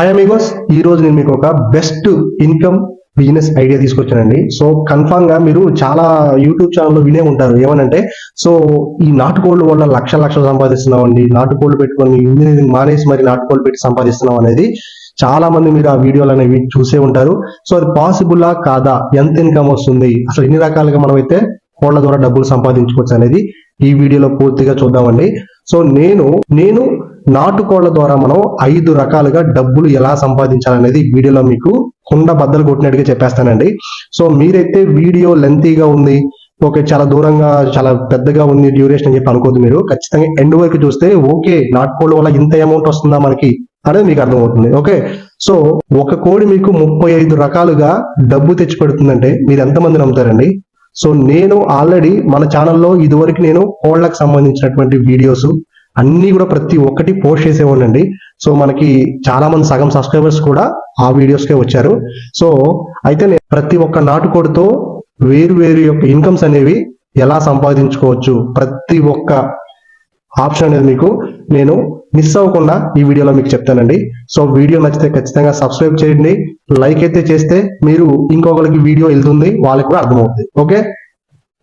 Hi Amigos ఈ రోజు నేను మీకు ఒక బెస్ట్ ఇన్కమ్ బిజినెస్ ఐడియా తీసుకొచ్చానండి. సో కన్ఫామ్గా మీరు చాలా యూట్యూబ్ ఛానల్లో వినే ఉంటారు. ఏమనంటే సో ఈ నాటుకోళ్ళు వల్ల లక్ష లక్షలు సంపాదిస్తున్నాం అండి నాటుకోళ్ళు పెట్టుకొని ఇంజనీరింగ్ మానేసి మరి నాటుకోళ్ళు పెట్టి సంపాదిస్తున్నాం అనేది చాలా మంది మీరు ఆ వీడియోలు అనేవి చూసే ఉంటారు. సో అది పాసిబుల్లా కాదా? ఎంత ఇన్కమ్ వస్తుంది? అసలు ఎన్ని రకాలుగా మనం అయితే కోళ్ళ ద్వారా డబ్బులు సంపాదించుకోవచ్చు అనేది ఈ వీడియోలో పూర్తిగా చూద్దామండి. సో నేను నేను నాటుకోళ్ళ ద్వారా మనం ఐదు రకాలుగా డబ్బులు ఎలా సంపాదించాలనేది వీడియోలో మీకు కుండ బద్దలు కొట్టినట్టుగా చెప్పేస్తానండి. సో మీరైతే వీడియో లెంతీగా ఉంది ఓకే చాలా దూరంగా చాలా పెద్దగా ఉంది డ్యూరేషన్ అని చెప్పి అనుకోద్దు మీరు. ఖచ్చితంగా ఎండ్ వరకు చూస్తే ఓకే నాటుకోళ్ళ వల్ల ఇంత అమౌంట్ వస్తుందా మనకి అనేది మీకు అర్థమవుతుంది ఓకే? సో ఒక కోడి మీకు ముప్పై ఐదు రకాలుగా డబ్బు తెచ్చి పెడుతుందంటే మీరు ఎంతమంది నమ్ముతారండి? సో నేను ఆల్రెడీ మన ఛానల్లో ఇదివరకు నేను కోళ్ళకు సంబంధించినటువంటి వీడియోస్ అన్నీ కూడా ప్రతి ఒక్కటి పోస్ట్ చేసేవాడినండి సో మనకి చాలా మంది సగం సబ్స్క్రైబర్స్ కూడా ఆ వీడియోస్కే వచ్చారు. సో అయితే నేను ప్రతి ఒక్క నాటుకోడితో వేరు వేరు యొక్క ఇన్కమ్స్ అనేవి ఎలా సంపాదించుకోవచ్చు? ప్రతి ఒక్క ఆప్షన్ అనేది మీకు నేను మిస్ అవ్వకుండా ఈ వీడియోలో మీకు చెప్తానండి. సో వీడియో నచ్చితే ఖచ్చితంగా సబ్స్క్రైబ్ చేయండి. లైక్ అయితే చేస్తే మీరు ఇంకొకరికి వీడియో వెళ్తుంది వాళ్ళకి కూడా అర్థమవుతుంది. ఓకే?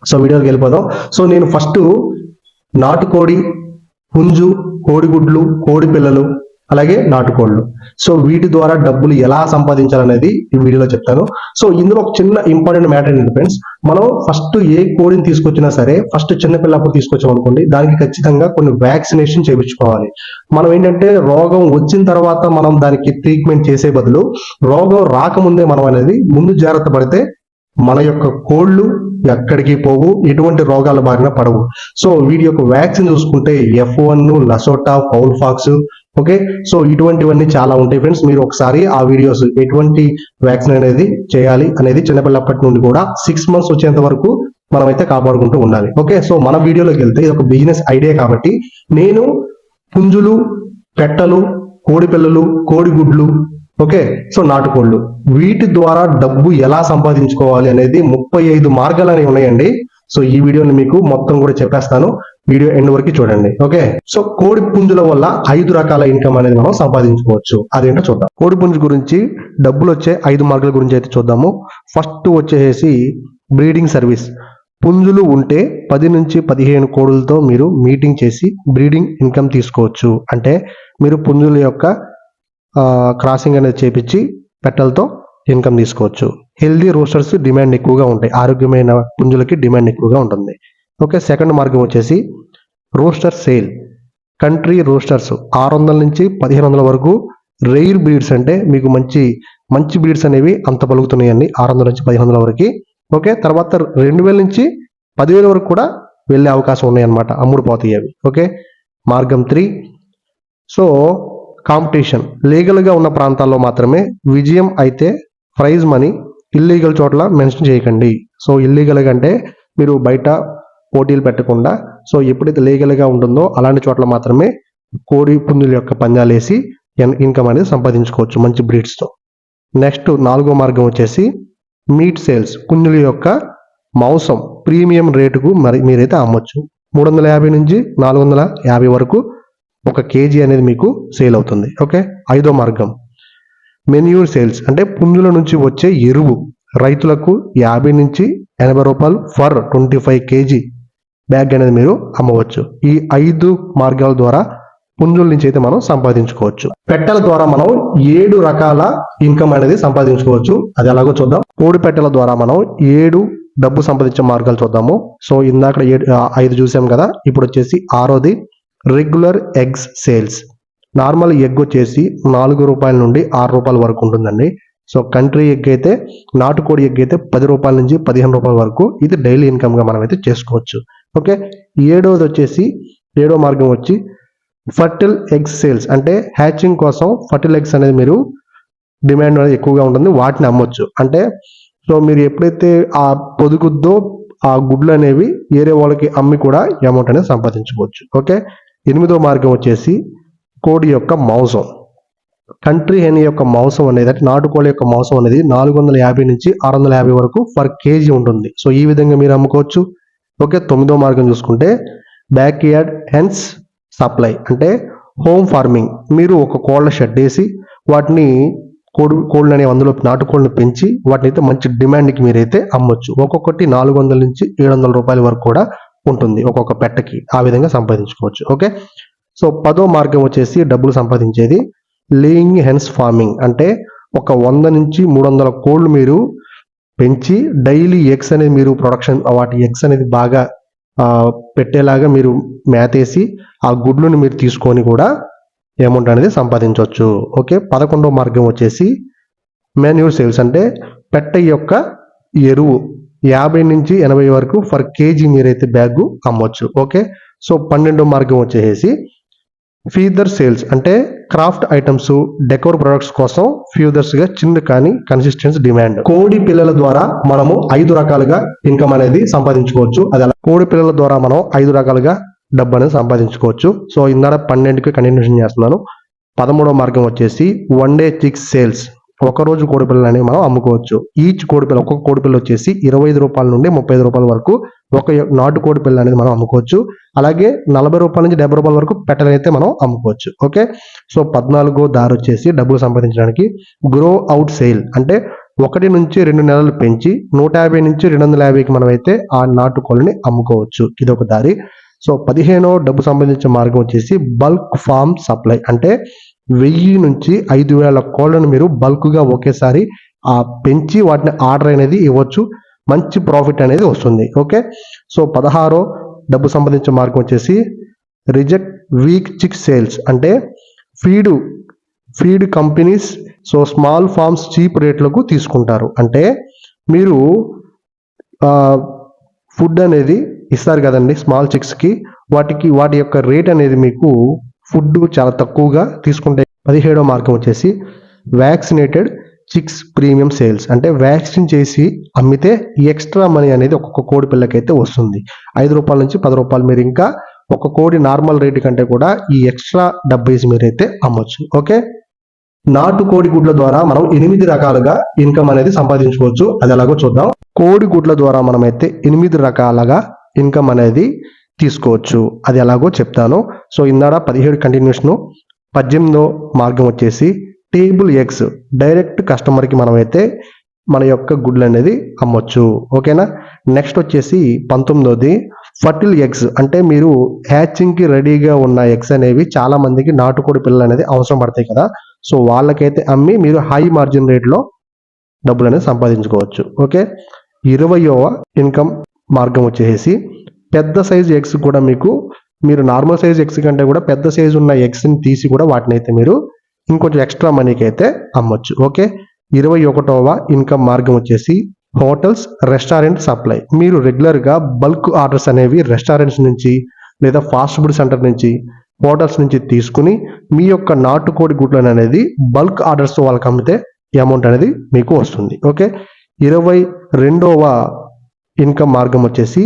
సో వీడియోకి వెళ్ళిపోదాం. సో నేను ఫస్ట్ నాటుకోడి పుంజు కోడిగుడ్లు కోడి పిల్లలు అలాగే నాటుకోళ్ళు. సో వీటి ద్వారా డబ్బులు ఎలా సంపాదించాలనేది ఈ వీడియోలో చెప్తాను. సో ఇందులో ఒక చిన్న ఇంపార్టెంట్ మ్యాటర్ ఏంటి ఫ్రెండ్స్? మనం ఫస్ట్ ఏ కోడిని తీసుకొచ్చినా సరే ఫస్ట్ చిన్నపిల్లప్పుడు తీసుకొచ్చాం అనుకోండి దానికి ఖచ్చితంగా కొన్ని వ్యాక్సినేషన్ చేయించుకోవాలి. మనం ఏంటంటే రోగం వచ్చిన తర్వాత మనం దానికి ట్రీట్మెంట్ చేసే బదులు రోగం రాకముందే మనం అనేది ముందు జాగ్రత్త పడితే మన యొక్క కోళ్ళు ఎక్కడికి పోవు ఎటువంటి రోగాల బారిన పడవు. సో వీటి యొక్క వ్యాక్సిన్ చూసుకుంటే F one Lasota fowl pox okay? So ఇటువంటివన్నీ చాలా ఉంటాయి ఫ్రెండ్స్. మీరు ఒకసారి ఆ వీడియోస్ ఎటువంటి వ్యాక్సిన్ అనేది చేయాలి అనేది చిన్నపిల్లప్పటి నుండి కూడా సిక్స్ మంత్స్ వచ్చేంత వరకు మనమైతే కాపాడుకుంటూ ఉండాలి. ఓకే? సో మన వీడియోలోకి వెళ్తే ఇది ఒక బిజినెస్ ఐడియా కాబట్టి నేను పుంజులు పెట్టలు కోడి పిల్లలు కోడిగుడ్లు ఓకే? సో నాటుకోళ్ళు. వీటి ద్వారా డబ్బు ఎలా సంపాదించుకోవాలి అనేది ముప్పై ఐదు మార్గాలు అనేవి ఉన్నాయండి. సో ఈ వీడియోని మీకు మొత్తం కూడా చెప్పేస్తాను. వీడియో ఎండ్ వరకు చూడండి. ఓకే? సో కోడి పుంజుల వల్ల ఐదు రకాల ఇన్కమ్ అనేది మనం సంపాదించుకోవచ్చు. అదేంటో చూద్దాం. కోడి పుంజు గురించి డబ్బులు వచ్చే ఐదు మార్గాల గురించి అయితే చూద్దాము. ఫస్ట్ వచ్చేసి బ్రీడింగ్ సర్వీస్. పుంజులు ఉంటే పది నుంచి పదిహేను కోడులతో మీరు మీటింగ్ చేసి బ్రీడింగ్ ఇన్కమ్ తీసుకోవచ్చు. అంటే మీరు పుంజుల యొక్క క్రాసింగ్ అనేది చేపించి పెట్టలతో ఇన్కమ్ తీసుకోవచ్చు. హెల్దీ రోస్టర్స్ డిమాండ్ ఎక్కువగా ఉంటాయి. ఆరోగ్యమైన పుంజులకి డిమాండ్ ఎక్కువగా ఉంటుంది. ఓకే సెకండ్ మార్గం వచ్చేసి రోస్టర్ సేల్ కంట్రీ రోస్టర్స్ ఆరు వందల నుంచి పదిహేను వందల వరకు రెయిర్ బ్రీడ్స్ అంటే మీకు మంచి మంచి బ్రీడ్స్ అనేవి అంత పలుకుతున్నాయండి. ఆరు వందల నుంచి పదిహేను వందల వరకు. ఓకే తర్వాత రెండు వేల నుంచి పదివేల వరకు కూడా వెళ్ళే అవకాశం ఉన్నాయి అన్నమాట అమ్ముడు పోతాయి అవి. ఓకే మార్గం త్రీ సో కాంపిటీషన్. లీగల్గా ఉన్న ప్రాంతాల్లో మాత్రమే విజయం అయితే ప్రైజ్ మనీ ఇల్లీగల్ చోట్ల మెన్షన్ చేయకండి. సో ఇల్లీగల్గా అంటే మీరు బయట పోటీలు పెట్టకుండా సో ఎప్పుడైతే లీగల్గా ఉంటుందో అలాంటి చోట్ల మాత్రమే కోడి పుంజుల యొక్క పందాలు వేసి ఇన్కమ్ అనేది సంపాదించుకోవచ్చు మంచి బ్రీడ్స్తో. నెక్స్ట్ నాలుగో మార్గం వచ్చేసి మీట్ సేల్స్. పుంజుల యొక్క మాంసం ప్రీమియం రేటుకు మరి మీరైతే అమ్మొచ్చు. మూడు వందల యాభై నుంచి నాలుగు వందల యాభై వరకు ఒక కేజీ అనేది మీకు సేల్ అవుతుంది. ఓకే ఐదో మార్గం. మెన్యూర్ సేల్స్ అంటే పుంజుల నుంచి వచ్చే ఎరువు. రైతులకు యాభై నుంచి ఎనభై రూపాయలు for twenty five KG bag అనేది మీరు అమ్మవచ్చు. ఈ ఐదు మార్గాల ద్వారా పుంజుల నుంచి అయితే మనం సంపాదించుకోవచ్చు. పెట్టెల ద్వారా మనం ఏడు రకాల ఇన్కమ్ అనేది సంపాదించుకోవచ్చు. అది ఎలాగో చూద్దాం. కోడి పెట్టెల ద్వారా మనం ఏడు డబ్బు సంపాదించే మార్గాలు చూద్దాము. సో ఇందాక ఏడు ఐదు చూసాం కదా. ఇప్పుడు వచ్చేసి ఆరోది. Regular eggs sales normal egg వచ్చేసి నాలుగు రూపాయల నుండి ఆరు రూపాయల వరకు ఉంటుందండి. సో కంట్రీ ఎగ్ అయితే నాటుకోడి ఎగ్ అయితే పది రూపాయల నుంచి పదిహేను రూపాయల వరకు ఇది డైలీ ఇన్కమ్గా మనం అయితే చేసుకోవచ్చు. ఓకే ఏడవది వచ్చేసి ఏడో మార్గం వచ్చి ఫర్టిల్ ఎగ్స్ సేల్స్ అంటే హ్యాచింగ్ కోసం ఫర్టిల్ ఎగ్స్ అనేది మీరు డిమాండ్ అనేది ఎక్కువగా ఉంటుంది. వాటిని అమ్మొచ్చు. అంటే సో మీరు ఎప్పుడైతే ఆ పొదుగుద్దో ఆ గుడ్లు అనేవి వేరే వాళ్ళకి అమ్మి కూడా అమౌంట్ అనేది సంపాదించుకోవచ్చు. ఓకే ఎనిమిదో మార్గం వచ్చేసి కోడి యొక్క మాంసం. కంట్రీ హెన్ యొక్క మాంసం అనేది అంటే నాటుకోళ్ళ యొక్క మాంసం అనేది నాలుగు వందల యాభై నుంచి ఆరు వందల యాభై వరకు పర్ కేజీ ఉంటుంది. సో ఈ విధంగా మీరు అమ్ముకోవచ్చు. ఓకే తొమ్మిదో మార్గం చూసుకుంటే బ్యాక్ యార్డ్ హెన్స్ సప్లై అంటే హోమ్ ఫార్మింగ్. మీరు ఒక కోళ్ళ షెడ్ వేసి వాటిని కోడి కోళ్ళు అనే అందులో నాటుకోళ్ళని పెంచి వాటిని అయితే మంచి డిమాండ్కి మీరైతే అమ్మొచ్చు. ఒక్కొక్కటి నాలుగు వందల నుంచి ఏడు వందల రూపాయల వరకు కూడా ఉంటుంది ఒక్కొక్క పెట్టకి ఆ విధంగా సంపాదించుకోవచ్చు. ఓకే? సో పదో మార్గం వచ్చేసి డబ్బులు సంపాదించేది. లేయింగ్ హెన్స్ ఫార్మింగ్ అంటే ఒక వంద నుంచి మూడు వందల కోళ్ళు మీరు పెంచి డైలీ ఎగ్స్ అనేది మీరు ప్రొడక్షన్ వాటి ఎగ్స్ అనేది బాగా పెట్టేలాగా మీరు మేతేసి ఆ గుడ్లను మీరు తీసుకొని కూడా అమౌంట్ అనేది సంపాదించవచ్చు. ఓకే? పదకొండవ మార్గం వచ్చేసి మాన్యూర్ సేల్స్ అంటే పెట్ట యొక్క ఎరువు. యాభై నుంచి ఎనభై వరకు ఫర్ కేజీ మీరైతే బ్యాగ్ అమ్మొచ్చు. ఓకే సో పన్నెండో మార్గం వచ్చేసి ఫీదర్ సేల్స్ అంటే క్రాఫ్ట్ ఐటమ్స్ డెకోర్ ప్రొడక్ట్స్ కోసం ఫ్యూదర్స్గా చిన్న కానీ కన్సిస్టెన్స్ డిమాండ్ కోడి పిల్లల ద్వారా మనము ఐదు రకాలుగా ఇన్కమ్ అనేది సంపాదించుకోవచ్చు. అది అలా కోడి పిల్లల ద్వారా మనం ఐదు రకాలుగా డబ్బు అనేది సంపాదించుకోవచ్చు. సో ఇందాక పన్నెండుకి కంటిన్యూషన్ చేస్తున్నాను. పదమూడవ మార్గం వచ్చేసి వన్ డే చిక్స్ సేల్స్ ఒక రోజు కోడిపిల్లలు అనేవి మనం అమ్ముకోవచ్చు. ఈచ్ కోడిపిల్ల ఒక్కొక్క కోడిపిల్ల వచ్చేసి ఇరవై ఐదు రూపాయల నుండి ముప్పై ఐదు రూపాయల వరకు ఒక నాటు కోడిపిల్ల అనేది మనం అమ్ముకోవచ్చు. అలాగే నలభై రూపాయల నుంచి డెబ్బై రూపాయల వరకు పెట్టలైతే మనం అమ్ముకోవచ్చు. ఓకే? సో పద్నాలుగో దారి వచ్చేసి డబ్బులు సంపాదించడానికి గ్రో అవుట్ సేల్ అంటే ఒకటి నుంచి రెండు నెలలు పెంచి నూట యాభై నుంచి రెండు వందల యాభైకి మనం అయితే ఆ నాటుకోళ్ళని అమ్ముకోవచ్చు. ఇది ఒక దారి. సో పదిహేనో డబ్బు సంబంధించిన మార్గం వచ్చేసి బల్క్ ఫార్మ్ సప్లై అంటే వెయ్యి నుంచి ఐదు వేల కోళ్ళను మీరు బల్క్గా ఒకేసారి ఆ పెంచి వాటిని ఆర్డర్ అనేది ఇవ్వచ్చు. మంచి ప్రాఫిట్ అనేది వస్తుంది. ఓకే? సో పదహారో డబ్బు సంబంధించిన మార్గం వచ్చేసి రిజెక్ట్ వీక్ చిక్ సేల్స్. అంటే feed feed companies so small farms cheap రేట్లకు తీసుకుంటారు. అంటే మీరు ఫుడ్ అనేది ఇస్తారు కదండి స్మాల్ చిక్స్కి. వాటికి వాటి యొక్క రేట్ అనేది మీకు ఫుడ్ చాలా తక్కువగా తీసుకుంటే పదిహేడో మార్గం వచ్చేసి వ్యాక్సినేటెడ్ చిక్స్ ప్రీమియం సేల్స్. అంటే వ్యాక్సిన్ చేసి అమ్మితే ఎక్స్ట్రా మనీ అనేది ఒక్కొక్క కోడి పిల్లకైతే వస్తుంది. ఐదు రూపాయల నుంచి పది రూపాయలు మీరు ఇంకా ఒక కోడి నార్మల్ రేటు కంటే కూడా ఈ ఎక్స్ట్రా డబ్బేసి మీరైతే అమ్మొచ్చు. ఓకే? నాటు కోడి గుడ్ల ద్వారా మనం ఎనిమిది రకాలుగా ఇన్కమ్ అనేది సంపాదించుకోవచ్చు. అది ఎలాగో చూద్దాం. కోడి గుడ్ల ద్వారా మనమైతే ఎనిమిది రకాలుగా ఇన్కమ్ అనేది తీసుకోవచ్చు. అది ఎలాగో చెప్తాను. సో ఇందాడ పదిహేడు కంటిన్యూషన్ పద్దెనిమిదో మార్గం వచ్చేసి టేబుల్ ఎగ్స్ డైరెక్ట్ కస్టమర్కి మనమైతే మన యొక్క గుడ్లు అనేది అమ్మొచ్చు. ఓకేనా? నెక్స్ట్ వచ్చేసి పంతొమ్మిదోది ఫర్టిల్ ఎగ్స్. అంటే మీరు హ్యాచింగ్కి రెడీగా ఉన్న ఎగ్స్ అనేవి చాలా మందికి నాటుకోడి పిల్లలు అనేది అవసరం పడతాయి కదా. సో వాళ్ళకైతే అమ్మి మీరు హై మార్జిన్ రేట్లో డబ్బులు అనేది సంపాదించుకోవచ్చు. ఓకే? ఇరవయవ ఇన్కమ్ మార్గం వచ్చేసి పెద్ద సైజ్ ఎగ్స్ కూడా మీకు మీరు నార్మల్ సైజ్ ఎగ్స్ కంటే కూడా పెద్ద సైజ్ ఉన్న ఎగ్స్ని తీసి కూడా వాటిని అయితే మీరు ఇంకొంచెం ఎక్స్ట్రా మనీకి అయితే అమ్మొచ్చు. ఓకే? ఇరవై ఒకటవ ఇన్కమ్ మార్గం వచ్చేసి హోటల్స్ రెస్టారెంట్ సప్లై. మీరు రెగ్యులర్గా బల్క్ ఆర్డర్స్ అనేవి రెస్టారెంట్స్ నుంచి లేదా ఫాస్ట్ ఫుడ్ సెంటర్ నుంచి హోటల్స్ నుంచి తీసుకుని మీ యొక్క నాటుకోడి గుడ్లను అనేది బల్క్ ఆర్డర్స్ వాళ్ళకి అమ్మితే అమౌంట్ అనేది మీకు వస్తుంది. ఓకే? ఇరవై రెండవ ఇన్కమ్ మార్గం వచ్చేసి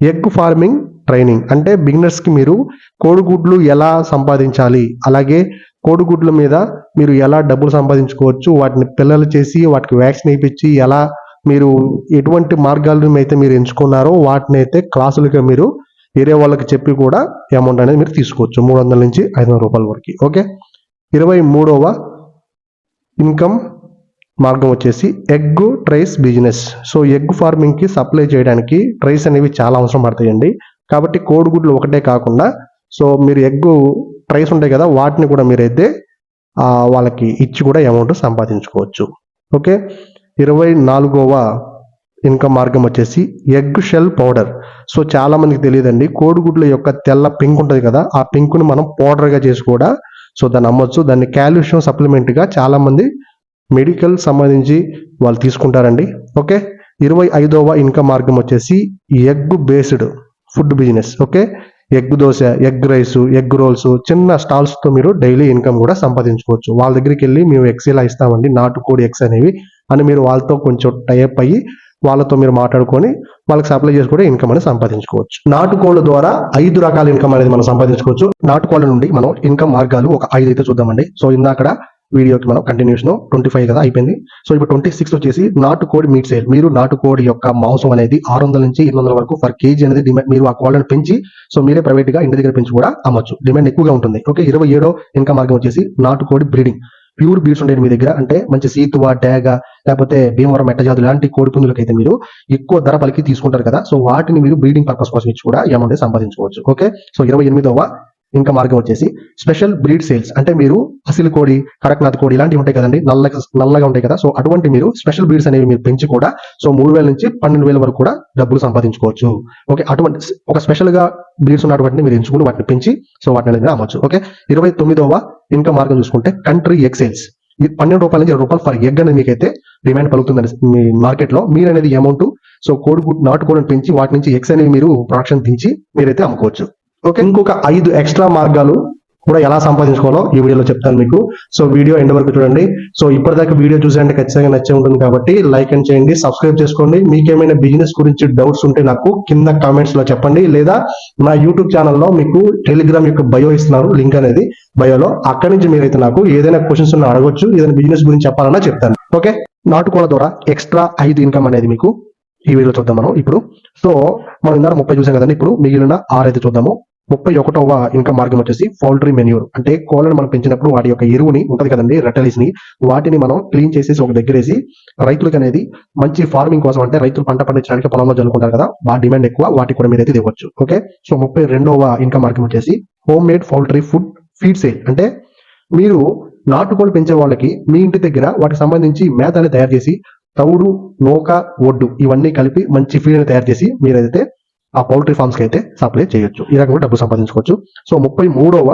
ఎగ్ ఫార్మింగ్ ట్రైనింగ్. అంటే బిగినర్స్కి మీరు కోడిగుడ్లు ఎలా సంపాదించాలి? అలాగే కోడిగుడ్ల మీద మీరు ఎలా డబ్బులు సంపాదించుకోవచ్చు? వాటిని పిల్లలు చేసి వాటికి వ్యాక్సిన్ వేయించి ఎలా మీరు ఎటువంటి మార్గాలను అయితే మీరు ఎంచుకున్నారో వాటిని అయితే క్లాసులుగా మీరు వేరే వాళ్ళకి చెప్పి కూడా అమౌంట్ అనేది మీరు తీసుకోవచ్చు. మూడు వందల నుంచి ఐదు వందల రూపాయల వరకు. ఓకే? ఇరవై మూడవ ఇన్కమ్ మార్గం వచ్చేసి egg trays business. So egg ఫార్మింగ్కి supply చేయడానికి ట్రైస్ అనేవి చాలా అవసరం పడతాయండి. కాబట్టి కోడిగుడ్లు ఒకటే కాకుండా సో మీరు ఎగ్ ట్రైస్ ఉంటాయి కదా వాటిని కూడా మీరైతే వాళ్ళకి ఇచ్చి కూడా అమౌంట్ సంపాదించుకోవచ్చు. ఓకే? ఇరవై నాలుగవ ఇన్కమ్ మార్గం వచ్చేసి ఎగ్ షెల్ పౌడర్. సో చాలా మందికి తెలియదండి. కోడిగుడ్ల యొక్క తెల్ల పింక్ ఉంటుంది కదా ఆ పింక్ను మనం పౌడర్గా చేసి కూడా సో దాన్ని అమ్మొచ్చు. దాన్ని కాల్షియం సప్లిమెంట్గా చాలామంది మెడికల్ సంబంధించి వాళ్ళు తీసుకుంటారండి. ఓకే? ఇరవై ఐదవ ఇన్కమ్ మార్గం వచ్చేసి egg based food business. Okay? Egg dosa egg rice egg rolls చిన్న స్టాల్స్తో మీరు డైలీ ఇన్కమ్ కూడా సంపాదించుకోవచ్చు. వాళ్ళ దగ్గరికి వెళ్ళి మేము ఎగ్స్ ఇలా ఇస్తామండి. నాటుకోడి ఎగ్స్ అనేవి అని మీరు వాళ్ళతో కొంచెం టైప్ అయ్యి వాళ్ళతో మీరు మాట్లాడుకొని వాళ్ళకి సప్లై చేసి కూడా ఇన్కమ్ అనేది సంపాదించుకోవచ్చు. నాటుకోళ్ళ ద్వారా ఐదు రకాల ఇన్కమ్ అనేది మనం సంపాదించుకోవచ్చు. నాటుకోళ్ళ నుండి మనం ఇన్కమ్ మార్గాలు ఒక ఐదు అయితే చూద్దామండి. సో ఇందాక వీడియోకి మనం కంటిన్యూషన్ ట్వంటీ ఫైవ్ కదా అయిపోయింది. సో ఇప్పుడు ట్వంటీ సిక్స్ వచ్చేసి నాటుకోడి మీట్ సేల్ మీరు నాటుకోడి యొక్క మాంసం అనేది ఆరు వందల నుంచి ఎనిమిది వందల వరకు ఫర్ కేజీ అనేది డిమాండ్ మీరు ఆ కోళ్ళని పెంచి సో మీరే ప్రైవేట్గా ఇంటి దగ్గర పెంచి కూడా అమ్మొచ్చు. డిమాండ్ ఎక్కువగా ఉంటుంది. ఓకే ఇరవై ఏడో ఇన్కమ్ మార్గం వచ్చేసి నాటుకోడి బ్రీడింగ్ ప్యూర్ బీడ్స్ ఉంటాయి మీ దగ్గర. అంటే మంచి సీతువా డేగ లేకపోతే భీమవరం మెట్టజాతులు ఇలాంటి కోడి పుంజులకైతే అయితే మీరు ఎక్కువ ధర పలికి తీసుకుంటారు కదా. సో వాటిని మీరు బ్రీడింగ్ పర్పస్ కోసం ఇచ్చి కూడా అమౌంట్ సంపాదించుకోవచ్చు. ఓకే సో ఇరవై ఎనిమిదవ ఇంకా మార్గం వచ్చేసి స్పెషల్ బ్రీడ్ సేల్స్ అంటే మీరు అసిల్ కోడి కడక్నాథ్ కోడి ఇలాంటివి ఉంటాయి కదండి. నల్లగా నల్లగా ఉంటాయి కదా. సో అటువంటి మీరు స్పెషల్ బ్రీడ్స్ అనేవి మీరు పెంచి కూడా సో మూడు వేల నుంచి పన్నెండు వేల వరకు కూడా డబ్బులు సంపాదించుకోవచ్చు. ఓకే అటువంటి ఒక స్పెషల్గా బ్రీడ్స్ ఉన్నటువంటి మీరు ఎంచుకుని వాటిని పెంచి సో వాటిని అనేది అమ్మచ్చు. ఓకే ఇరవై తొమ్మిదవ ఇంకా మార్గం చూసుకుంటే కంట్రీ ఎక్సెల్స్ పన్నెండు రూపాయల నుంచి ఇరవై రూపాయలు ఫర్ ఎగ్ అనేది మీకైతే డిమాండ్ పలుకుతుందండి మీ మార్కెట్లో మీరు అనేది అమౌంట్ సో కోడి నాటు నాటుకోడిని పెంచి వాటి నుంచి ఎగ్స్ అనేవి మీరు ప్రొడక్షన్ దించి మీరైతే అమ్ముకోవచ్చు. ఓకే ఇంకొక ఐదు ఎక్స్ట్రా మార్గాలు కూడా ఎలా సంపాదించుకోవాలో ఈ వీడియోలో చెప్తాను మీకు. సో వీడియో ఎండ్ వరకు చూడండి. సో ఇప్పటిదాకా వీడియో చూసేయండి ఖచ్చితంగా నచ్చే ఉంటుంది కాబట్టి లైక్ అండ్ చేయండి సబ్స్క్రైబ్ చేసుకోండి. మీకేమైనా బిజినెస్ గురించి డౌట్స్ ఉంటే నాకు కింద కామెంట్స్లో చెప్పండి. లేదా నా యూట్యూబ్ ఛానల్లో మీకు టెలిగ్రామ్ యొక్క బయో ఇస్తున్నారు లింక్ అనేది బయోలో అక్కడి నుంచి మీరైతే నాకు ఏదైనా క్వశ్చన్స్ ఉన్నా అడగొచ్చు ఏదైనా బిజినెస్ గురించి చెప్పాలన్నా చెప్తాను. ఓకే నాటుకోల ద్వారా ఎక్స్ట్రా ఐదు ఇన్కమ్ అనేది మీకు ఈ వీడియో చూద్దాం మనం. ఇప్పుడు సో మనం ఇందాక ముప్పై చూసాం కదండి ఇప్పుడు మిగిలిన ఆరు అయితే చూద్దాము. ముప్పై ఒకటవ ఇంకా మార్గం వచ్చేసి పౌల్ట్రీ మెన్యూర్ అంటే కోళ్ళను మనం పెంచినప్పుడు వాటి యొక్క ఎరువుని ఉంటది కదండి రెటలీస్ని వాటిని మనం క్లీన్ చేసేసి ఒక దగ్గర వేసి రైతులకు అనేది మంచి ఫార్మింగ్ కోసం అంటే రైతులు పంట పండించడానికి పొలంలో జల్లుకుంటారు కదా వా డిమాండ్ ఎక్కువ వాటికి కూడా మీరైతే ఇవ్వచ్చు. ఓకే? సో ముప్పై రెండవ ఇంకా మార్గం వచ్చేసి home made poultry food feed sale. అంటే మీరు నాటుకోళ్ళు పెంచే వాళ్ళకి మీ ఇంటి దగ్గర వాటికి సంబంధించి మేతని తయారు చేసి తౌడు నూక ఒడ్డు ఇవన్నీ కలిపి మంచి ఫీడ్ని తయారు చేసి మీరైతే ఆ పౌల్ట్రీ ఫార్మ్స్కి అయితే సప్లై చేయొచ్చు. ఈ రకంగా డబ్బు సంపాదించుకోవచ్చు. సో ముప్పై మూడవ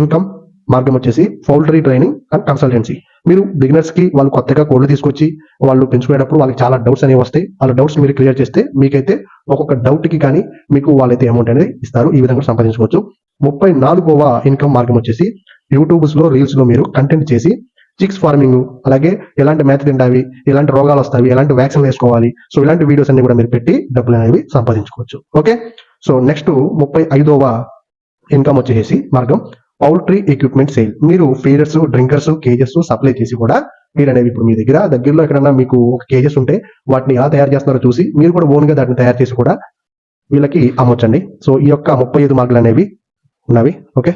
ఇన్కమ్ మార్గం వచ్చేసి పౌల్ట్రీ ట్రైనింగ్ అండ్ కన్సల్టెన్సీ. మీరు బిగినర్స్కి వాళ్ళు కొత్తగా కోళ్ళు తీసుకొచ్చి వాళ్ళు పెంచుకునేటప్పుడు వాళ్ళకి చాలా డౌట్స్ అనేవి వస్తాయి. వాళ్ళ డౌట్స్ మీరు క్లియర్ చేస్తే మీకైతే ఒక్కొక్క డౌట్కి కానీ మీకు వాళ్ళైతే అమౌంట్ అనేది ఇస్తారు. ఈ విధంగా సంపాదించుకోవచ్చు. ముప్పై నాలుగవ ఇన్కమ్ మార్గం వచ్చేసి యూట్యూబ్స్లో రీల్స్లో మీరు కంటెంట్ చేసి చిక్స్ ఫార్మింగ్ అలాగే ఎలాంటి మేత తింటావి ఎలాంటి రోగాలు వస్తాయి ఎలాంటి వ్యాక్సిన్ వేసుకోవాలి సో ఇలాంటి వీడియోస్ అన్ని కూడా మీరు పెట్టి డబ్బులు అనేవి సంపాదించుకోవచ్చు. ఓకే సో నెక్స్ట్ ముప్పై ఐదవ ఇన్కమ్ వచ్చేసి మార్గం పౌల్ట్రీ ఎక్విప్మెంట్ సేల్ మీరు ఫీడర్స్ డ్రింకర్స్ కేజెస్ సప్లై చేసి కూడా మీరు అనేవి ఇప్పుడు మీ దగ్గర దగ్గరలో ఎక్కడన్నా మీకు ఒక కేజెస్ ఉంటే వాటిని ఎలా తయారు చేస్తున్నారో చూసి మీరు కూడా ఓన్గా దాటిని తయారు చేసి కూడా వీళ్ళకి అమ్మొచ్చండి. సో ఈ యొక్క ముప్పై ఐదు మార్కులు అనేవి ఉన్నవి. ఓకే